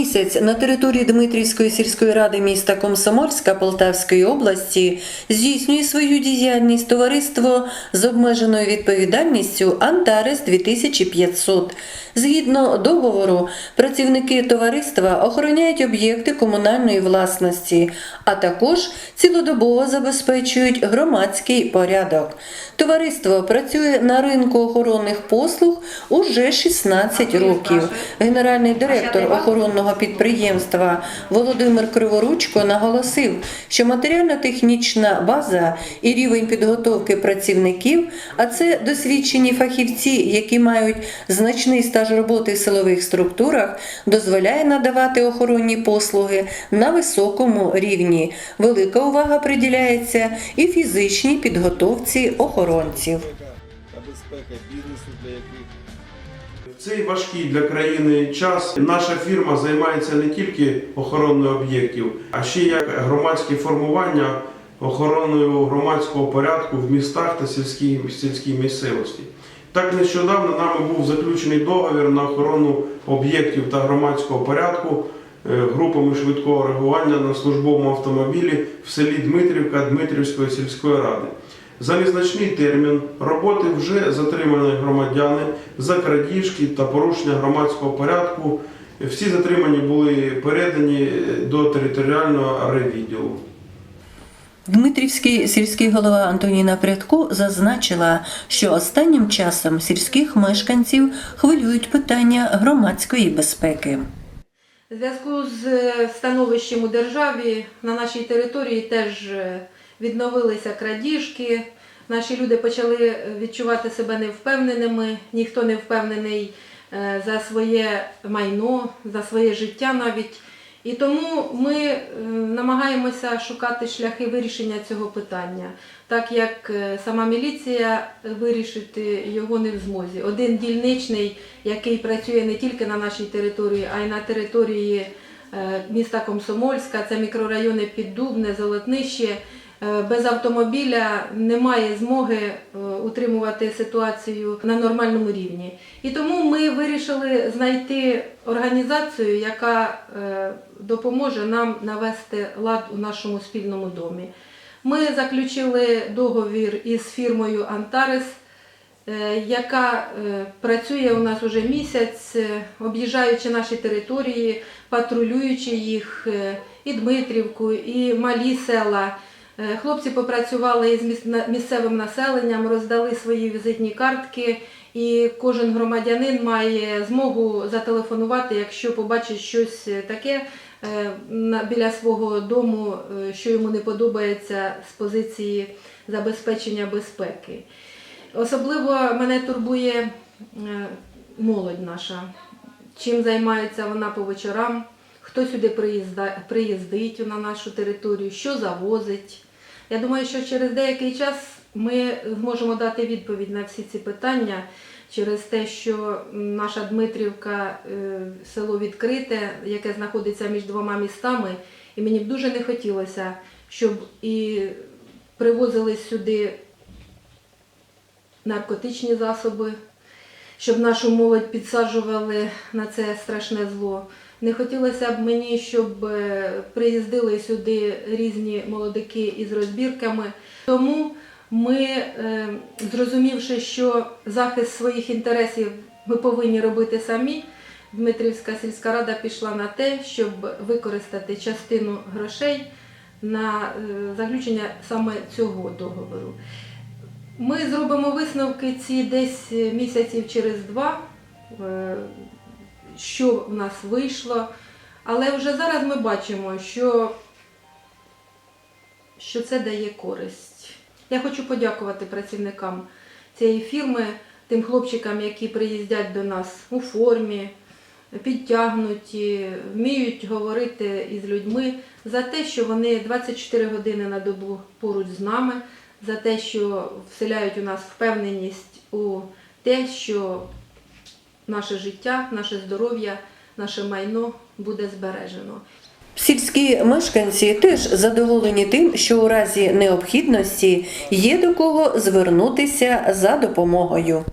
місяць на території Дмитрівської сільської ради міста Комсомольська Полтавської області здійснює свою діяльність товариство з обмеженою відповідальністю Антарес 2500. Згідно договору, працівники товариства охороняють об'єкти комунальної власності, а також цілодобово забезпечують громадський порядок. Товариство працює на ринку охоронних послуг уже 16 років. Генеральний директор охоронного підприємства Володимир Криворучко наголосив, що матеріально-технічна база і рівень підготовки працівників, а це досвідчені фахівці, які мають значний стаж роботи в силових структурах, дозволяє надавати охоронні послуги на високому рівні. Велика увага приділяється і фізичній підготовці охоронців. безпека бізнесу, для яких цей важкий для країни час наша фірма займається не тільки охороною об'єктів, а ще як громадське формування охороною громадського порядку в містах та сільській, сільській місцевості. Так нещодавно нами був заключений договір на охорону об'єктів та громадського порядку е, групами швидкого реагування на службовому автомобілі в селі Дмитрівка Дмитрівської сільської ради. За незначний термін роботи вже затримані громадяни за крадіжки та порушення громадського порядку. Всі затримані були передані до територіального райвідділу. Дмитрівський сільський голова Антоніна Прядко зазначила, що останнім часом сільських мешканців хвилюють питання громадської безпеки. В зв'язку з е, становищем у державі на нашій території теж е, відновилися крадіжки. Наші люди почали е, відчувати себе невпевненими, ніхто не впевнений е, за своє майно, за своє життя навіть. І тому ми е, намагаємося шукати шляхи вирішення цього питання, так як сама міліція вирішити його не в змозі. Один дільничний, який працює не тільки на нашій території, а й на території міста Комсомольська, це мікрорайони Піддубне, Золотнище. Е, Без автомобіля немає змоги е, утримувати ситуацію на нормальному рівні. І тому ми вирішили знайти організацію, яка е, допоможе нам навести лад у нашому спільному домі. Ми заключили договір із фірмою Антарес, яка працює у нас уже місяць, об'їжджаючи наші території, патрулюючи їх, і Дмитрівку, і малі села. Е, Хлопці попрацювали із місцевим населенням, роздали свої візитні картки, і кожен громадянин має змогу зателефонувати, якщо побачить щось таке е, біля свого дому, е, що йому не подобається з позиції забезпечення безпеки. Особливо мене турбує е, молодь наша. Чим займається вона по вечорам, хто сюди приїздить на нашу територію, що завозить. Я думаю, що через деякий час ми зможемо дати відповідь на всі ці питання через те, що наша Дмитрівка е, село відкрите, яке знаходиться між двома містами, і мені б дуже не хотілося, щоб і привозили сюди наркотичні засоби, щоб нашу молодь підсаджували на це страшне зло. Не хотілося б мені, щоб е, приїздили сюди різні молодики із розбірками. Тому ми, е, зрозумівши, що захист своїх інтересів ми повинні робити самі, Дмитрівська сільська рада пішла на те, щоб використати частину грошей на е, заключення саме цього договору. Ми зробимо висновки ці десь місяців через два, е, що в нас вийшло. Але вже зараз ми бачимо, що, що це дає користь. Я хочу подякувати працівникам цієї фірми, тим хлопчикам, які приїздять до нас у формі, підтягнуті, вміють говорити із людьми за те, що вони 24 години на добу поруч з нами, за те, що вселяють у нас впевненість у те, що наше життя, наше здоров'я, наше майно буде збережено. Сільські мешканці теж задоволені тим, що у разі необхідності є до кого звернутися за допомогою.